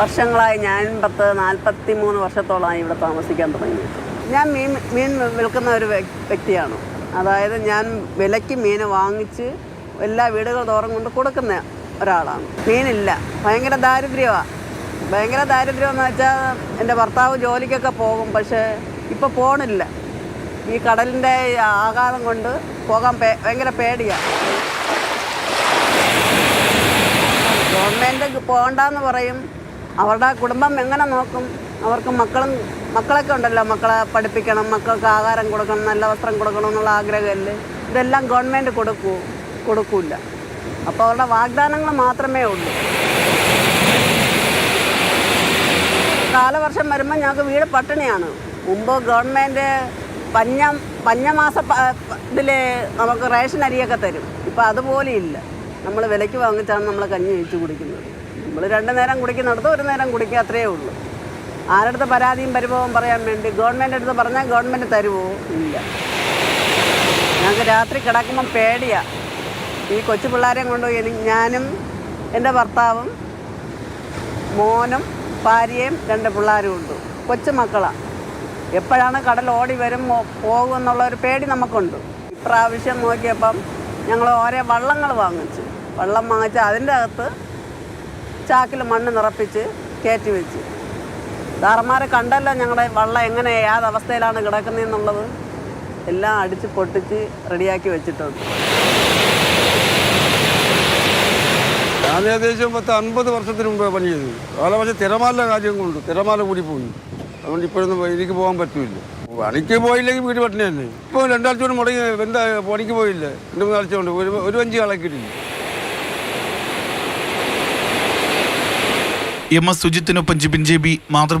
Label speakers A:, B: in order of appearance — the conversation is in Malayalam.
A: വർഷങ്ങളായി ഞാൻ പത്ത് നാൽപ്പത്തി മൂന്ന് വർഷത്തോളമായി ഇവിടെ താമസിക്കാൻ തുടങ്ങി. ഞാൻ മീൻ മീൻ വിൽക്കുന്ന ഒരു വ്യക്തിയാണ്. അതായത് ഞാൻ വിലയ്ക്ക് മീൻ വാങ്ങിച്ച് എല്ലാ വീടുകൾ തോറും കൊണ്ട് കൊടുക്കുന്ന ഒരാളാണ്. മീനില്ല. ഭയങ്കര ദാരിദ്ര്യമാണ് ഭയങ്കര ദാരിദ്ര്യം എന്ന് വെച്ചാൽ എന്റെ ഭർത്താവ് ജോലിക്കൊക്കെ പോകും പക്ഷേ ഇപ്പോൾ പോണില്ല ഈ കടലിന്റെ ആഘാതം കൊണ്ട് പോകാൻ ഭയങ്കര പേടിയാണ് ഗവൺമെന്റ് പോകണ്ടെന്ന് പറയും. അവരുടെ കുടുംബം എങ്ങനെ നോക്കും? അവർക്ക് മക്കളും മക്കളൊക്കെ ഉണ്ടല്ലോ. മക്കളെ പഠിപ്പിക്കണം മക്കൾക്ക് ആഹാരം കൊടുക്കണം നല്ല വസ്ത്രം കൊടുക്കണം എന്നുള്ള ആഗ്രഹമല്ലേ? ഇതെല്ലാം ഗവൺമെന്റ് കൊടുക്കൂ കൊടുക്കൂല അപ്പോൾ അവരുടെ വാഗ്ദാനങ്ങൾ മാത്രമേ ഉള്ളൂ. കാലവർഷം വരുമ്പോൾ ഞങ്ങൾക്ക് വീട് പട്ടിണിയാണ്. മുമ്പ് ഗവൺമെന്റ് പഞ്ഞ പഞ്ഞമാസ ഇതിൽ നമുക്ക് റേഷൻ അരിയൊക്കെ തരും. ഇപ്പം അതുപോലെ ഇല്ല നമ്മൾ വിലയ്ക്ക് വാങ്ങിച്ചാണ് നമ്മൾ കഞ്ഞി വെച്ച് കുടിക്കുന്നത്. നമ്മൾ രണ്ട് നേരം കുടിക്കുന്നിടത്ത് ഒരു നേരം കുടിക്കുക അത്രയേ ഉള്ളൂ. ആരടുത്ത് പരാതിയും പരിഭവം പറയാൻ വേണ്ടി ഗവൺമെന്റ് അടുത്ത് പറഞ്ഞാൽ ഗവൺമെന്റ് തരുമോ ഇല്ല. ഞങ്ങൾക്ക് രാത്രി കിടക്കുമ്പം പേടിയാണ് ഈ കൊച്ചു പിള്ളേരെയും കൊണ്ടുപോയി ഞാനും എന്റെ ഭർത്താവും മോനും ഭാര്യയും രണ്ട് പിള്ളേരും ഉണ്ട്. കൊച്ചു മക്കളാണ് എപ്പോഴാണ് കടൽ ഓടി വരും പോകും എന്നുള്ള ഒരു പേടി നമുക്കുണ്ട്. ഇപ്രാവശ്യം നോക്കിയപ്പം ഞങ്ങൾ ഓരോ വള്ളങ്ങൾ വാങ്ങിച്ചു. വള്ളം വാങ്ങിച്ച് അതിന്റെ അകത്ത് ചാക്കിൽ മണ്ണ് നിറപ്പിച്ച് കയറ്റി വെച്ച്. സാറന്മാരെ കണ്ടല്ലോ ഞങ്ങളുടെ വള്ളം എങ്ങനെ ഏത് അവസ്ഥയിലാണ് കിടക്കുന്നതെന്നുള്ളത് എല്ലാം അടിച്ച് പൊട്ടിച്ച് റെഡിയാക്കി വെച്ചിട്ടുണ്ട്.
B: ഞാൻ ഏകദേശം പത്ത് അൻപത് വർഷത്തിന് മുമ്പേ പണി ചെയ്തു. കാലവർഷം തിരമാല കാര്യം കൊണ്ട് തിരമാല കൂടി പോയി അതുകൊണ്ട് ഇപ്പോഴൊന്നും എനിക്ക് പോകാൻ പറ്റില്ല. പണിക്ക് പോയില്ലെങ്കിൽ വീട് പട്ടിണി തന്നെ ഇപ്പോൾ രണ്ടാഴ്ച കൊണ്ട് മുടങ്ങി എന്താ പണിക്ക് പോയില്ല? രണ്ട് മൂന്നാഴ്ച കൊണ്ട്. ഒരു ഒരു അഞ്ച് കളക്കിട്ടില്ല
C: എം എസ് സുജിത്തിനൊപ്പം ജിബിൻ ജെ ബി മാതൃഭൂമി